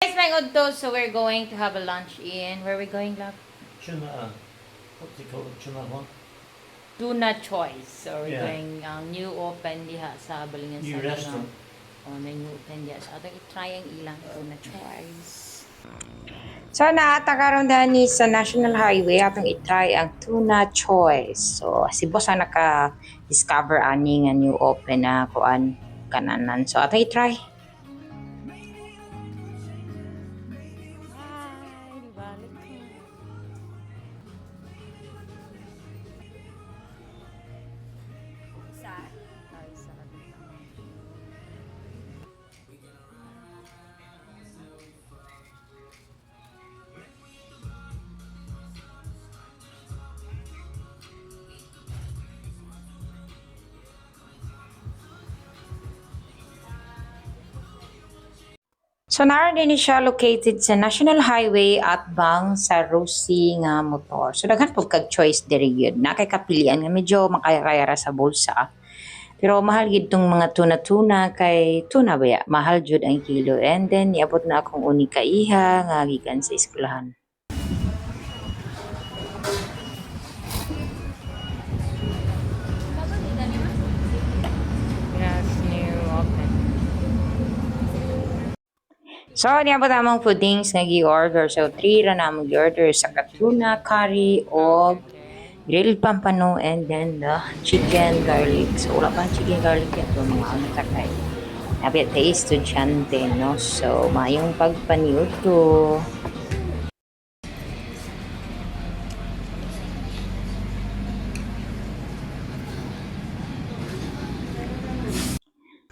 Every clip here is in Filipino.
Guys, my good to, so we're going to have a lunch in, where are we going, love? Tuna, what do you call it? Tuna what? Tuna Choice. So we're Yeah. going, ang new open diha sa Balingan New restaurant. Oh, may new open diha. So atong i-try ang ilang Tuna Choice. So, naatakaroon dahil ni sa National Highway atong itry ang tuna choice. So, si boss ang naka-discover ani nga new open na kuan kananan. So, atong itry. So, naroon din siya located sa National Highway at bang sa Rosie nga motor. So, daghan po kag choice diri yun. Na nga medyo makaya-kaya ra sa bulsa. Pero mahal gid tong mga tuna-tuna kay tuna baya. Mahal jud ang kilo. And then, niabot na akong uni ka iha nga gikan sa eskwelahan. So, niabot namang foodings nga gi-order. So, 3 ra namang gi-order sa katuna, curry, o grilled pampano, and then the chicken garlic. So, wala pa chicken garlic yan. So, mga ano takay. Nabi tayo estudyante, no? So, mayong pagpaniod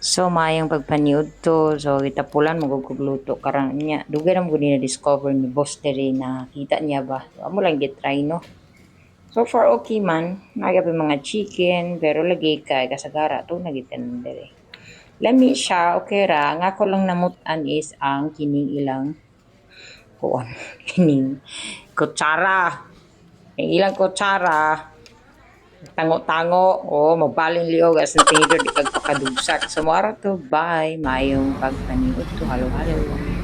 So, mayang pagpaniod to. So, itapulan, magugugluto. Karang niya, dugay na mo na discover ni Boss Terry na kita niya ba. So, amo lang get try, no? So, far okay man. Nagabi mga chicken, pero lagi kay kasagara to nagitan dere. Lami siya, okay ra. Nga ko lang namutan is ang kining ilang kuan, kining kutsara. Ang ilang kutsara, tango-tango o mabaling liog as ang tinidor di kagpakadugsak. So, mara to, bye. Mayong pagpaniod to. Halo-halo.